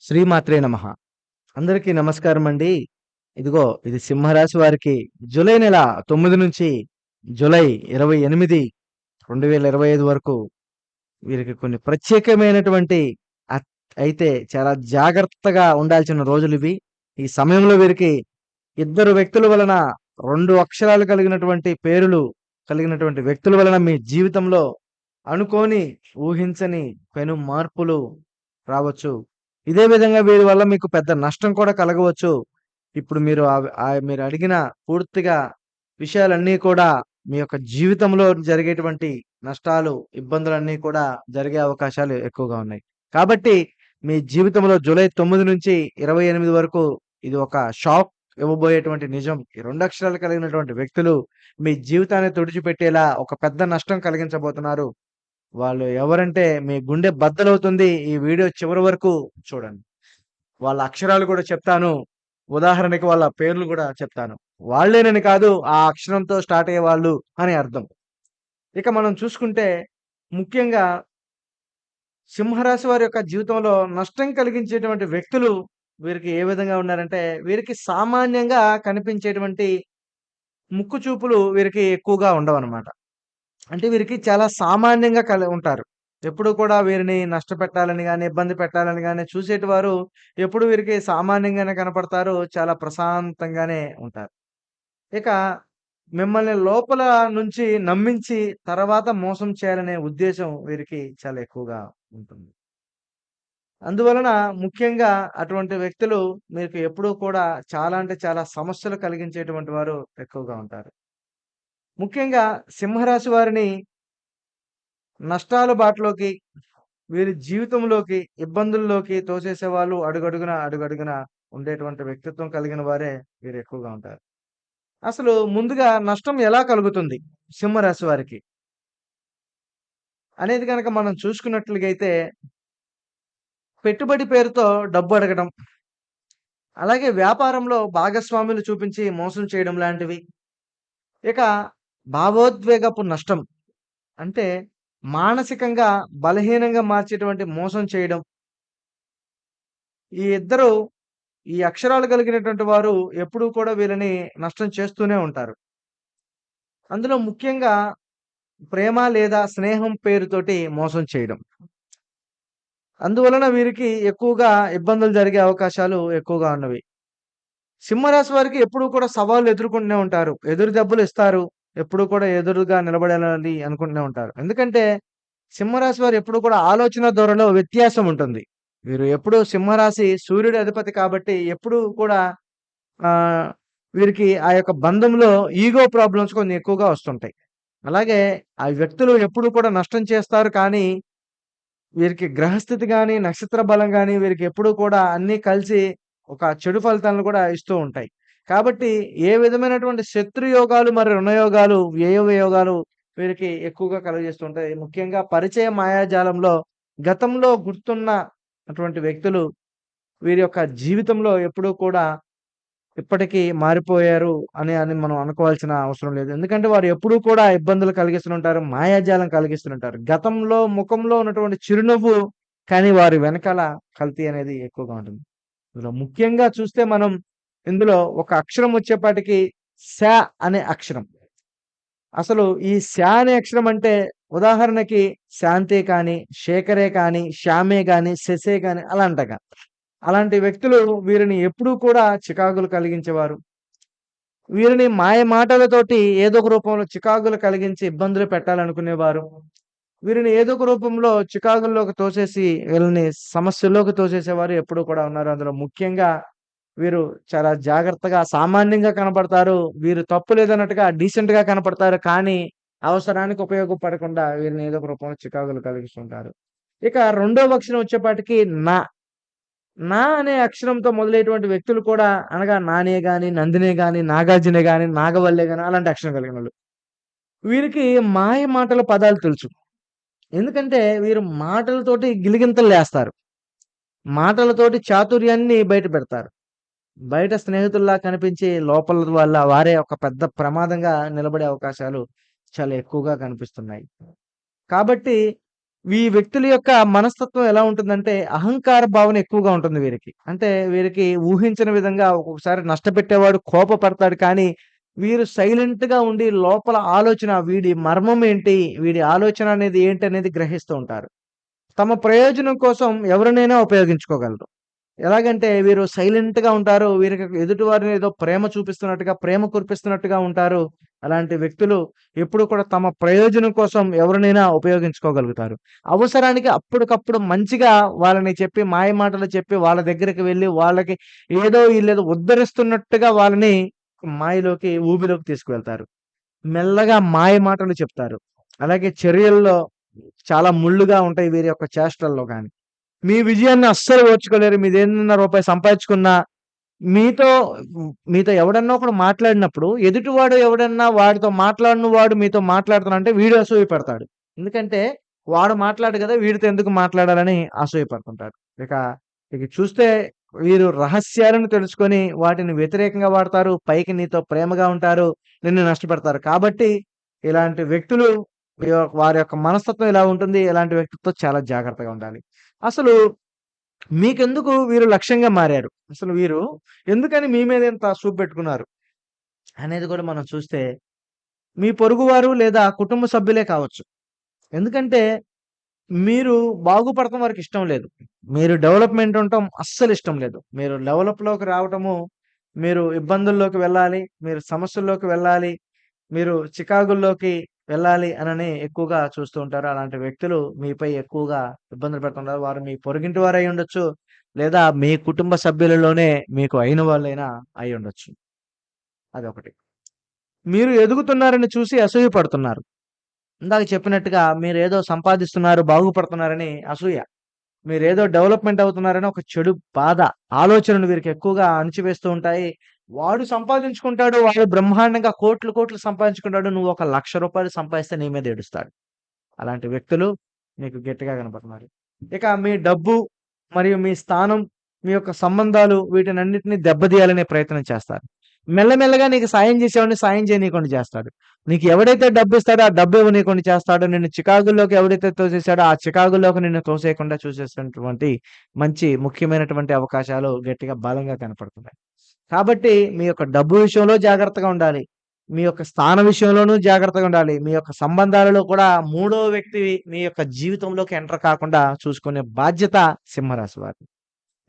శ్రీమాత్రే నమ. అందరికీ నమస్కారం అండి. ఇదిగో ఇది సింహరాశి వారికి జూలై నెల తొమ్మిది నుంచి జూలై ఇరవై ఎనిమిది రెండు వేల ఇరవై ఐదు వరకు వీరికి కొన్ని ప్రత్యేకమైనటువంటి అత్- అయితే చాలా జాగ్రత్తగా ఉండాల్సిన రోజులు ఇవి. ఈ సమయంలో వీరికి ఇద్దరు వ్యక్తుల వలన రెండు అక్షరాలు కలిగినటువంటి పేరులు కలిగినటువంటి వ్యక్తుల వలన మీ జీవితంలో అనుకోని ఊహించని పెను మార్పులు రావచ్చు. ఇదే విధంగా వీరి వల్ల మీకు పెద్ద నష్టం కూడా కలగవచ్చు. ఇప్పుడు మీరు ఆ- మీరు అడిగిన పూర్తిగా విషయాలన్నీ కూడా మీ యొక్క జీవితంలో జరిగేటువంటి నష్టాలు ఇబ్బందులన్నీ కూడా జరిగే అవకాశాలు ఎక్కువగా ఉన్నాయి. కాబట్టి మీ జీవితంలో జూలై తొమ్మిది నుంచి ఇరవై ఎనిమిది వరకు ఇది ఒక షాక్ ఇవ్వబోయేటువంటి నిజం. ఈ రెండు అక్షరాలు కలిగినటువంటి వ్యక్తులు మీ జీవితాన్ని తుడిచిపెట్టేలా ఒక పెద్ద నష్టం కలిగించబోతున్నారు. వాళ్ళు ఎవరంటే మీ గుండె బద్దలవుతుంది ఈ వీడియో చివరి వరకు చూడండి. వాళ్ళ అక్షరాలు కూడా చెప్తాను. ఉదాహరణకి వాళ్ళ పేర్లు కూడా చెప్తాను. వాళ్ళేనని కాదు ఆ అక్షరంతో స్టార్ట్ అయ్యే వాళ్ళు అని అర్థం. ఇక మనం చూసుకుంటే ముఖ్యంగా సింహరాశి వారి యొక్క జీవితంలో నష్టం కలిగించేటువంటి వ్యక్తులు వీరికి ఏ విధంగా ఉన్నారంటే వీరికి సామాన్యంగా కనిపించేటువంటి ముక్కు చూపులు వీరికి ఎక్కువగా ఉండవన్నమాట. అంటే వీరికి చాలా సామాన్యంగా కలి ఉంటారు. ఎప్పుడు కూడా వీరిని నష్టపెట్టాలని కానీ ఇబ్బంది పెట్టాలని కానీ చూసేటి వారు ఎప్పుడు వీరికి సామాన్యంగానే కనపడతారు చాలా ప్రశాంతంగానే ఉంటారు. ఇక మిమ్మల్ని లోపల నుంచి నమ్మించి తర్వాత మోసం చేయాలనే ఉద్దేశం వీరికి చాలా ఎక్కువగా ఉంటుంది. అందువలన ముఖ్యంగా అటువంటి వ్యక్తులు మీకు ఎప్పుడూ కూడా చాలా అంటే చాలా సమస్యలు కలిగించేటువంటి వారు ఎక్కువగా ఉంటారు. ముఖ్యంగా సింహరాశి వారిని నష్టాల బాటలోకి వీరి జీవితంలోకి ఇబ్బందుల్లోకి తోసేసే వాళ్ళు అడుగడుగున అడుగడుగున ఉండేటువంటి వ్యక్తిత్వం కలిగిన వారే వీరు ఎక్కువగా ఉంటారు. అసలు ముందుగా నష్టం ఎలా కలుగుతుంది సింహరాశి వారికి? అనేది కనుక మనం చూసుకున్నట్లుగైతే పెట్టుబడి పేరుతో డబ్బు అడగడం అలాగే వ్యాపారంలో భాగస్వాములు చూపించి మోసం చేయడం లాంటివి. ఇక భావోద్వేగపు నష్టం. అంటే మానసికంగా బలహీనంగా మార్చేటువంటి మోసం చేయడం. ఈ ఇద్దరు ఈ అక్షరాలు కలిగినటువంటి వారు ఎప్పుడూ కూడా వీళ్ళని నష్టం చేస్తూనే ఉంటారు. అందులో ముఖ్యంగా ప్రేమ లేదా స్నేహం పేరుతోటి మోసం చేయడం. అందువలన వీరికి ఎక్కువగా ఇబ్బందులు జరిగే అవకాశాలు ఎక్కువగా ఉన్నవి. సింహరాశి వారికి ఎప్పుడూ కూడా సవాళ్ళు ఎదుర్కొంటూనే ఉంటారు. ఎదురు దెబ్బలు ఇస్తారు. ఎప్పుడు కూడా ఎదురుగా నిలబడాలని అనుకుంటూనే ఉంటారు. ఎందుకంటే సింహరాశి వారు ఎప్పుడు కూడా ఆలోచన ధోరణిలో వ్యత్యాసం ఉంటుంది. వీరు ఎప్పుడు సింహరాశి సూర్యుడి అధిపతి కాబట్టి ఎప్పుడు కూడా ఆ వీరికి ఆ యొక్క బంధంలో ఈగో ప్రాబ్లమ్స్ కొన్ని ఎక్కువగా వస్తుంటాయి. అలాగే ఆ వ్యక్తులు ఎప్పుడు కూడా నష్టం చేస్తారు కానీ వీరికి గ్రహస్థితి కానీ నక్షత్ర బలం కానీ వీరికి ఎప్పుడు కూడా అన్నీ కలిసి ఒక చెడు ఫలితాలను కూడా ఇస్తూ ఉంటాయి. కాబట్టి ఏ విధమైనటువంటి శత్రుయోగాలు మరి రుణయోగాలు వ్యయయోగాలు వీరికి ఎక్కువగా కలుగజేస్తుంటాయి. ముఖ్యంగా పరిచయ మాయాజాలంలో గతంలో గుర్తున్న అటువంటి వ్యక్తులు వీరి యొక్క జీవితంలో ఎప్పుడూ కూడా ఇప్పటికీ మారిపోయారు అని అని మనం అనుకోవాల్సిన అవసరం లేదు. ఎందుకంటే వారు ఎప్పుడూ కూడా ఇబ్బందులు కలిగిస్తుంటారు మాయాజాలం కలిగిస్తుంటారు గతంలో ముఖంలో ఉన్నటువంటి చిరునవ్వు కానీ వారి వెనకాల కల్తీ అనేది ఎక్కువగా ఉంటుంది. ఇందులో ముఖ్యంగా చూస్తే మనం ఇందులో ఒక అక్షరం వచ్చేపాటికి శ అనే అక్షరం. అసలు ఈ శా అనే అక్షరం అంటే ఉదాహరణకి శాంతే కానీ శేఖరే కానీ శ్యామే కానీ శశే కానీ అలాంటగా అలాంటి వ్యక్తులు వీరిని ఎప్పుడూ కూడా చికాకులు కలిగించేవారు. వీరిని మాయ మాటలతోటి ఏదో ఒక రూపంలో చికాకులు కలిగించి ఇబ్బందులు పెట్టాలనుకునేవారు. వీరిని ఏదో ఒక రూపంలో చికాకుల్లోకి తోసేసి వీళ్ళని సమస్యల్లోకి తోసేసేవారు ఎప్పుడు కూడా ఉన్నారు. అందులో ముఖ్యంగా వీరు చాలా జాగ్రత్తగా సామాన్యంగా కనపడతారు వీరు తప్పు లేదన్నట్టుగా డీసెంట్గా కనపడతారు. కానీ అవసరానికి ఉపయోగపడకుండా వీరిని ఏదో ఒక రూపంలో చికాకులు కలిగిస్తుంటారు. ఇక రెండో అక్షరం వచ్చేపాటికి నా. నా అనే అక్షరంతో మొదలైనటువంటి వ్యక్తులు కూడా అనగా నానే గాని నందినే గాని నాగార్జునే గాని నాగవల్లే గాని అలాంటి అక్షరం కలిగిన వాళ్ళు. వీరికి మాయ మాటల పదాలు తెలుసు. ఎందుకంటే వీరు మాటలతోటి గిలిగింతలు లేస్తారు. మాటలతోటి చాతుర్యాన్ని బయట పెడతారు. బయట స్నేహితుల్లా కనిపించి లోపల వల్ల వారే ఒక పెద్ద ప్రమాదంగా నిలబడే అవకాశాలు చాలా ఎక్కువగా కనిపిస్తున్నాయి కాబట్టి ఈ వ్యక్తుల యొక్క మనస్తత్వం ఎలా ఉంటుందంటే అహంకార భావన ఎక్కువగా ఉంటుంది వీరికి. అంటే వీరికి ఊహించిన విధంగా ఒక్కొక్కసారి నష్టపెట్టేవాడు కోపపడతాడు కానీ, వీరు సైలెంట్‌గా ఉండి లోపల ఆలోచన వీడి మర్మం ఏంటి? వీడి ఆలోచన అనేది ఏంటి అనేది గ్రహిస్తూ ఉంటారు. తమ ప్రయోజనం కోసం ఎవరినైనా ఉపయోగించుకోగలరు. ఎలాగంటే వీరు సైలెంట్‌గా ఉంటారు. వీరికి ఎదుటి వారిని ఏదో ప్రేమ చూపిస్తున్నట్టుగా, ప్రేమ కురిపిస్తున్నట్టుగా ఉంటారు. అలాంటి వ్యక్తులు ఎప్పుడు కూడా తమ ప్రయోజనం కోసం ఎవరినైనా ఉపయోగించుకోగలుగుతారు. అవసరానికి అప్పటికప్పుడు మంచిగా వాళ్ళని చెప్పి మాయ మాటలు చెప్పి వాళ్ళ దగ్గరికి వెళ్ళి వాళ్ళకి ఏదో ఈళ్ళేదో ఉద్ధరిస్తున్నట్టుగా వాళ్ళని మాయలోకి, ఊబిలోకి తీసుకువెళ్తారు. మెల్లగా మాయ మాటలు చెప్తారు. అలాగే చర్యల్లో చాలా ముళ్ళుగా ఉంటాయి వీరి యొక్క చేష్టల్లో కానీ మీ విజయాన్ని అస్సలు ఓర్చుకోలేరు. మీదేదన్నా రూపాయి సంపాదించుకున్నా మీతో మీతో ఎవడన్నా ఒకడు మాట్లాడినప్పుడు ఎదుటివాడు ఎవడన్నా వాడితో మాట్లాడిన వాడు మీతో మాట్లాడుతున్నాడంటే వీడు అసూయ పెడతాడు ఎందుకంటే వాడు మాట్లాడు కదా వీడితో ఎందుకు మాట్లాడాలని అసూయ పడుతుంటాడు. ఇక, ఇక చూస్తే వీరు రహస్యాలను తెలుసుకొని వాటిని వ్యతిరేకంగా వాడతారు. పైకి నీతో ప్రేమగా ఉంటారు. నిన్ను నష్టపెడతారు. కాబట్టి ఇలాంటి వ్యక్తులు వారి యొక్క మనస్తత్వం ఇలా ఉంటుంది. ఇలాంటి వ్యక్తితో చాలా జాగ్రత్తగా ఉండాలి. అసలు మీకెందుకు వీరు లక్ష్యంగా మారారు? అసలు వీరు ఎందుకని మీ మీద ఇంత చూపు పెట్టుకున్నారు? అనేది కూడా మనం చూస్తే మీ పొరుగువారు లేదా కుటుంబ సభ్యులే కావచ్చు. ఎందుకంటే మీరు బాగుపడటం వారికి ఇష్టం లేదు. మీరు డెవలప్‌మెంట్ ఉండటం అస్సలు ఇష్టం లేదు. మీరు డెవలప్‌లోకి రావటము, మీరు ఇబ్బందుల్లోకి వెళ్ళాలి, మీరు సమస్యల్లోకి వెళ్ళాలి, మీరు చికాగుల్లోకి వెళ్ళాలి అనని ఎక్కువగా చూస్తూ ఉంటారు. అలాంటి వ్యక్తులు మీపై ఎక్కువగా ఇబ్బందులు పెడుతుంటారు. వారు మీ పొరుగింటి వారై ఉండొచ్చు. లేదా మీ కుటుంబ సభ్యులలోనే మీకు అయిన వాళ్ళైనా అయ్యుండొచ్చు. అదొకటి. మీరు ఎదుగుతున్నారని చూసి అసూయ పడుతున్నారు. ఇందాక చెప్పినట్టుగా మీరేదో సంపాదిస్తున్నారు, బాగుపడుతున్నారని అసూయ. మీరేదో డెవలప్‌మెంట్ అవుతున్నారని ఒక చెడు బాధ, ఆలోచనలు వీరికి ఎక్కువగా అణిచివేస్తూ ఉంటాయి. వాడు సంపాదించుకుంటాడు. వాడు బ్రహ్మాండంగా కోట్లు, కోట్లు సంపాదించుకుంటాడు. నువ్వు ఒక లక్ష రూపాయలు సంపాదిస్తే నీ మీద ఏడుస్తాడు. అలాంటి వ్యక్తులు మీకు గట్టిగా కనపడుతున్నారు. ఇక మీ డబ్బు మరియు మీ స్థానం, మీ యొక్క సంబంధాలు వీటిని అన్నింటినీ దెబ్బతీయాలనే ప్రయత్నం చేస్తారు. మెల్లమెల్లగా నీకు సాయం చేసేవాడిని సాయం చేయనీయకుండా చేస్తాడు. నీకు ఎవడైతే డబ్బిస్తాడో ఆ డబ్బు ఇవ్వనీయకుండా చేస్తాడో, నిన్ను చికాగుల్లోకి ఎవడైతే తోసేసాడో ఆ చికాగుల్లోకి నిన్ను తోసేయకుండా చూసేసినటువంటి మంచి ముఖ్యమైనటువంటి అవకాశాలు గట్టిగా బలంగా కనపడుతున్నాయి. కాబట్టి మీ యొక్క డబ్బు విషయంలో జాగ్రత్తగా ఉండాలి. మీ యొక్క స్థాన విషయంలోనూ జాగ్రత్తగా ఉండాలి. మీ యొక్క సంబంధాలలో కూడా మూడో వ్యక్తి మీ యొక్క జీవితంలోకి ఎంటర్ కాకుండా చూసుకునే బాధ్యత సింహరాశి వారి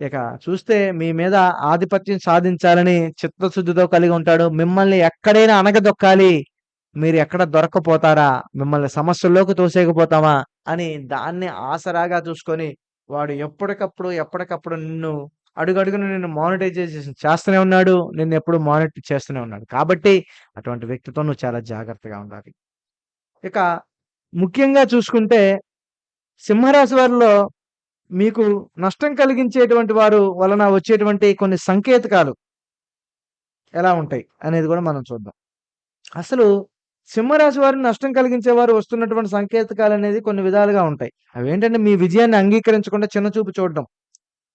ఇక చూస్తే మీ మీద ఆధిపత్యం సాధించాలని చిత్తశుద్ధితో కలిగి ఉంటాడు. మిమ్మల్ని ఎక్కడైనా అణగదొక్కాలి. మీరు ఎక్కడ దొరకపోతారా మిమ్మల్ని సమస్యల్లోకి తోసేయకపోతామా? అని దాన్ని ఆసరాగా చూసుకొని వాడు ఎప్పటికప్పుడు, ఎప్పటికప్పుడు నిన్ను అడుగడుగున నేను మానిటైజేషన్ చేస్తూనే ఉన్నాడు. నేను ఎప్పుడు మానిటర్ చేస్తూనే ఉన్నాడు. కాబట్టి అటువంటి వ్యక్తితో నువ్వు చాలా జాగ్రత్తగా ఉండాలి. ఇక ముఖ్యంగా చూసుకుంటే సింహరాశి వారిలో మీకు నష్టం కలిగించేటువంటి వారు వలన వచ్చేటువంటి కొన్ని సంకేతకాలు ఎలా ఉంటాయి అనేది కూడా మనం చూద్దాం. అసలు సింహరాశి వారిని నష్టం కలిగించేవారు వస్తున్నటువంటి సంకేతకాలు అనేది కొన్ని విధాలుగా ఉంటాయి. అవేంటంటే మీ విజయాన్ని అంగీకరించకుండా చిన్నచూపు చూడడం.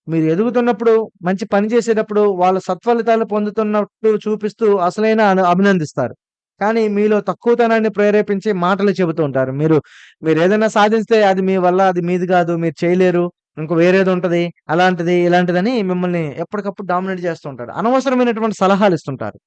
మీరు ఎదుగుతున్నప్పుడు, మంచి పని చేసేటప్పుడు వాళ్ళ సత్ఫలితాలు పొందుతున్నట్టు చూపిస్తూ అసలైన అభినందిస్తారు. కానీ మీలో తక్కువతనాన్ని ప్రేరేపించి మాటలు చెబుతూ ఉంటారు. మీరు ఏదైనా సాధిస్తే అది మీ వల్ల అది మీది కాదు. మీరు చేయలేరు. ఇంకో వేరేది ఉంటది. అలాంటిది, ఇలాంటిదని మిమ్మల్ని ఎప్పటికప్పుడు డామినేట్ చేస్తూ ఉంటారు. అనవసరమైనటువంటి సలహాలు ఇస్తుంటారు.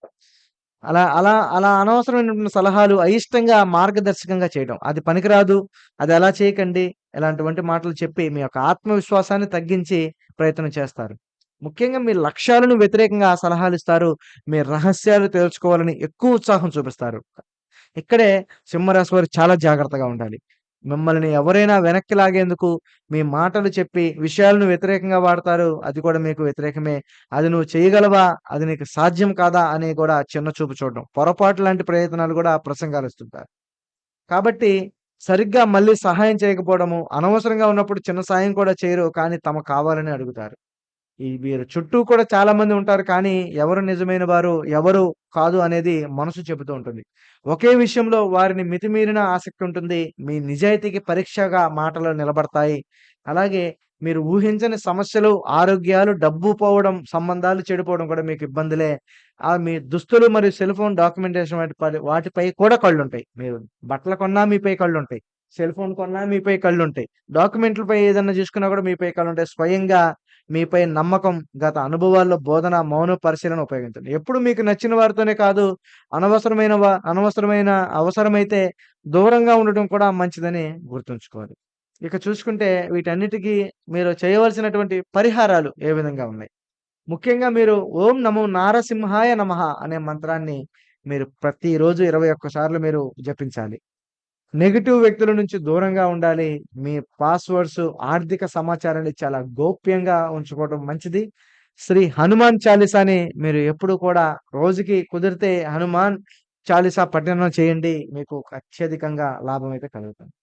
అలా అలా అలా అనవసరమైనటువంటి సలహాలు అయిష్టంగా మార్గదర్శకంగా చేయడం. అది పనికిరాదు. అది అలా చేయకండి. ఇలాంటివంటి మాటలు చెప్పి మీ యొక్క ఆత్మవిశ్వాసాన్ని తగ్గించి ప్రయత్నం చేస్తారు. ముఖ్యంగా మీ లక్ష్యాలను వ్యతిరేకంగా సలహాలు ఇస్తారు మీ రహస్యాలు తెలుసుకోవాలని ఎక్కువ ఉత్సాహం చూపిస్తారు. ఇక్కడే సింహరాశి వారు చాలా జాగ్రత్తగా ఉండాలి. మిమ్మల్ని ఎవరైనా వెనక్కి లాగేందుకు మీ మాటలు చెప్పి విషయాలను వ్యతిరేకంగా వాడతారు. అది కూడా మీకు వ్యతిరేకమే. అది నువ్వు చేయగలవా? అది నీకు సాధ్యం కాదా? అని కూడా చిన్న చూపు చూడడం. పొరపాటు లాంటి ప్రయత్నాలు కూడా ప్రసంగాలు ఇస్తుంటారు కాబట్టి సరిగ్గా మళ్ళీ సహాయం చేయకపోవడము, అనవసరంగా ఉన్నప్పుడు చిన్న సాయం కూడా చేయరు. కానీ తమ కావాలని అడుగుతారు. ఈ వీరు చుట్టూ కూడా చాలా మంది ఉంటారు. కానీ ఎవరు నిజమైన వారు, ఎవరు కాదు అనేది మనసు చెబుతూ ఉంటుంది. ఒకే విషయంలో వారిని మితిమీరిన ఆసక్తి ఉంటుంది. మీ నిజాయితీకి పరీక్షగా మాటలు నిలబడతాయి. అలాగే మీరు ఊహించని సమస్యలు, ఆరోగ్యాలు, డబ్బు పోవడం, సంబంధాలు చెడిపోవడం కూడా మీకు ఇబ్బందులే. ఆ మీ దుస్తులు మరియు సెల్ ఫోన్ డాక్యుమెంటేషన్ వాటి వాటిపై కూడా కళ్ళు ఉంటాయి మీరు బట్టలు కొన్నా మీపై కళ్ళు ఉంటాయి సెల్ ఫోన్ కొన్నా మీపై కళ్ళు ఉంటాయి డాక్యుమెంట్‌లపై ఏదన్నా చూసుకున్నా కూడా మీపై కళ్ళు ఉంటాయి స్వయంగా మీపై నమ్మకం, గత అనుభవాల్లో బోధన, మౌన పరిశీలన ఉపయోగించండి. ఎప్పుడు మీకు నచ్చిన వారితోనే కాదు, అనవసరమైన అనవసరమైన అవసరమైతే దూరంగా ఉండటం కూడా మంచిదని గుర్తుంచుకోవాలి. ఇక చూసుకుంటే వీటన్నిటికీ మీరు చేయవలసినటువంటి పరిహారాలు ఏ విధంగా ఉన్నాయి? ముఖ్యంగా మీరు ఓం నమో నారసింహాయ నమః అనే మంత్రాన్ని మీరు ప్రతిరోజు ఇరవై ఒక్కసార్లు మీరు జపించాలి. నెగిటివ్ వ్యక్తుల నుంచి దూరంగా ఉండాలి. మీ పాస్‌వర్డ్స్, ఆర్థిక సమాచారాన్ని చాలా గోప్యంగా ఉంచుకోవడం మంచిది. శ్రీ హనుమాన్ చాలీసాని మీరు ఎప్పుడు కూడా రోజుకి కుదిరితే హనుమాన్ చాలీసా పఠనం చేయండి. మీకు అత్యధికంగా లాభం అయితే కలుగుతుంది.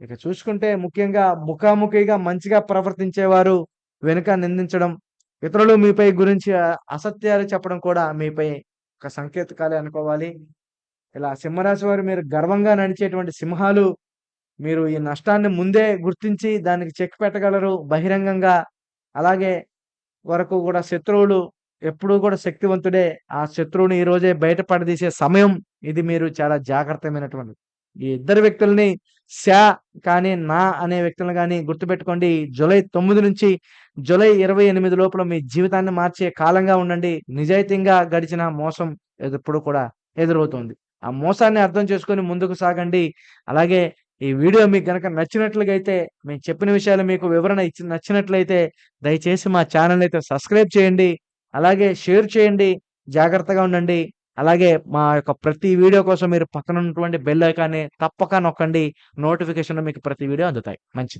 ఇక చూసుకుంటే ముఖ్యంగా ముఖాముఖిగా మంచిగా ప్రవర్తించేవారు వెనుక నిందించడం, ఇతరులు మీపై గురించి అసత్యాలు చెప్పడం కూడా మీపై ఒక సంకేతకాలే అనుకోవాలి. ఇలా సింహరాశి వారు మీరు గర్వంగా నడిచేటువంటి సింహాలు. మీరు ఈ నష్టాన్ని ముందే గుర్తించి దానికి చెక్ పెట్టగలరు బహిరంగంగా. అలాగే వరకు కూడా శత్రువులు ఎప్పుడూ కూడా శక్తివంతుడే. ఆ శత్రువుని ఈరోజే రోజే బయటపడదీసే సమయం ఇది మీరు చాలా జాగ్రత్తమైనటువంటి ఈ ఇద్దరు వ్యక్తుల్ని శ కానీ, నా అనే వ్యక్తులను కానీ గుర్తుపెట్టుకోండి. జూలై తొమ్మిది నుంచి జూలై 28 లోపల మీ జీవితాన్ని మార్చే కాలంగా ఉండండి. నిజాయితీగా గడిచిన మోసం ఎప్పుడు కూడా ఎదురవుతుంది. ఆ మోసాన్ని అర్థం చేసుకొని ముందుకు సాగండి. అలాగే ఈ వీడియో మీకు గనక నచ్చినట్లుగైతే, మేము చెప్పిన విషయాలు మీకు వివరణ ఇచ్చి నచ్చినట్లయితే దయచేసి మా ఛానల్ అయితే సబ్స్క్రైబ్ చేయండి. అలాగే షేర్ చేయండి. జాగ్రత్తగా ఉండండి. అలాగే మా యొక్క ప్రతి వీడియో కోసం మీరు పక్కన ఉన్నటువంటి బెల్ ఐకాన్‌ని తప్పక నొక్కండి. నోటిఫికేషన్‌లో మీకు ప్రతి వీడియో అందుతాయి. మంచిది.